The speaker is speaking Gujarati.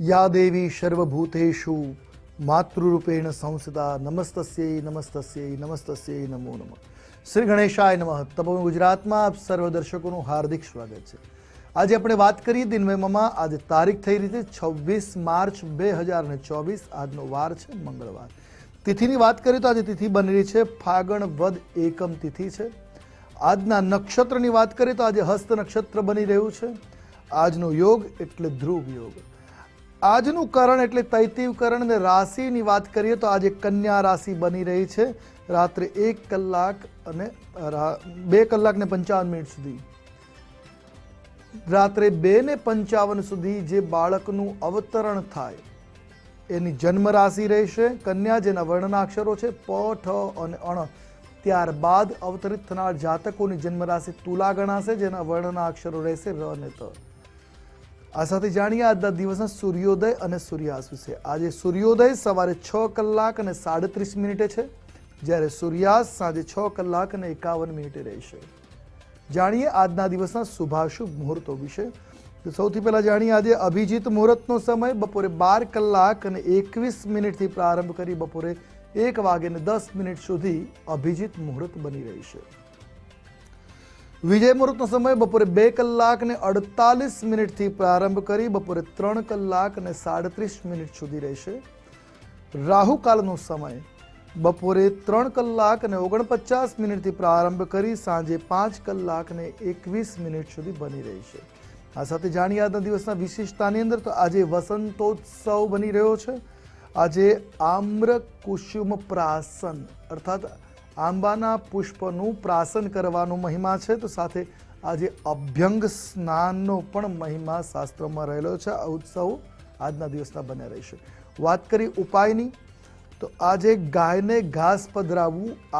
યા દેવી સર્વભૂતેષુ માતૃરૂપેણ સંસ્થિતા નમસ્તસ્યૈ નમસ્તસ્યૈ નમસ્તસ્યૈ નમો નમઃ શ્રી ગણેશાય નમઃ તપોવન ગુજરાતમાં આપ સર્વ દર્શકોનું હાર્દિક સ્વાગત છે. આજે આપણે વાત કરીએ દિનમયમાં, આજે તારીખ થઈ રહી છે, છવ્વીસ માર્ચ બે હજાર ને ચોવીસ, આજનો વાર છે મંગળવાર. તિથિની વાત કરીએ તો આજે તિથિ બની રહી છે, ફાગણ વદ એકમ તિથિ છે. આજના નક્ષત્રની વાત કરીએ તો આજે હસ્ત નક્ષત્ર બની રહ્યું છે. આજનો યોગ એટલે ધ્રુવ યોગ. આજનું કરણ એટલે તૈતિવ કરણ અને રાશિની વાત કરીએ તો આજે કન્યા રાશિ બની રહી છે. રાત્રે એક કલાક અને બે કલાક ને પંચાવન મિનિટ સુધી. રાત્રે બે ને પંચાવન સુધી જે બાળકનું અવતરણ થાય, એની જન્મ રાશિ રહેશે. કન્યા જેના વર્ણના અક્ષરો છે, પ, ઠ અને અણ. ત્યારબાદ અવતરિત થનાર જાતકોની જન્મ રાશિ તુલા ગણાશે, જેના વર્ણના અક્ષરો રહેશે ર ને ત. આ સાથે જાણીએ આજના દિવસના સૂર્યોદય અને સૂર્યાસ્ત વિશે. આજે સૂર્યોદય સવારે છ કલાક અને સાડત્રીસ મિનિટે છે. જ્યારે સૂર્યાસ્ત સાંજે છ કલાક અને એકાવન મિનિટે રહેશે. જાણીએ આજના દિવસના શુભાશુભ મુહૂર્તો વિશે. તો સૌથી પહેલાં જાણીએ આજે અભિજીત મુહૂર્તનો સમય. બપોરે બાર કલાક અને એકવીસ મિનિટથી પ્રારંભ કરી બપોરે એક વાગે ને દસ મિનિટ સુધી અભિજીત મુહૂર્ત બની રહેશે વિજય મુહૂર્તનો સમય બપોરે બે કલાક ને અડતાલીસ મિનિટથી પ્રારંભ કરી બપોરે ત્રણ કલાક અને સાડત્રીસ મિનિટ સુધી રહેશે. રાહુકાલનો સમય. બપોરે ત્રણ કલાક અને ઓગણપચાસ મિનિટથી પ્રારંભ કરી સાંજે પાંચ કલાક ને એકવીસ મિનિટ સુધી બની રહેશે. આ સાથે જાણીએ દિવસના વિશિષ્ટતાની અંદર તો આજે વસંતોત્સવ બની રહ્યો છે. આજે આમ્ર કુસુમ પ્રાસન, અર્થાત આંબાના પુષ્પનું પ્રાસન કરવાનો મહિમા છે. તો સાથે આજે અભ્યંગ સ્નાનનો પણ મહિમા શાસ્ત્રોમાં રહેલો છે. આ ઉત્સવ આજના દિવસના બન્યા રહેશે. વાત કરી ઉપાયની. તો આજે ગાયને ઘાસ પધરાવવું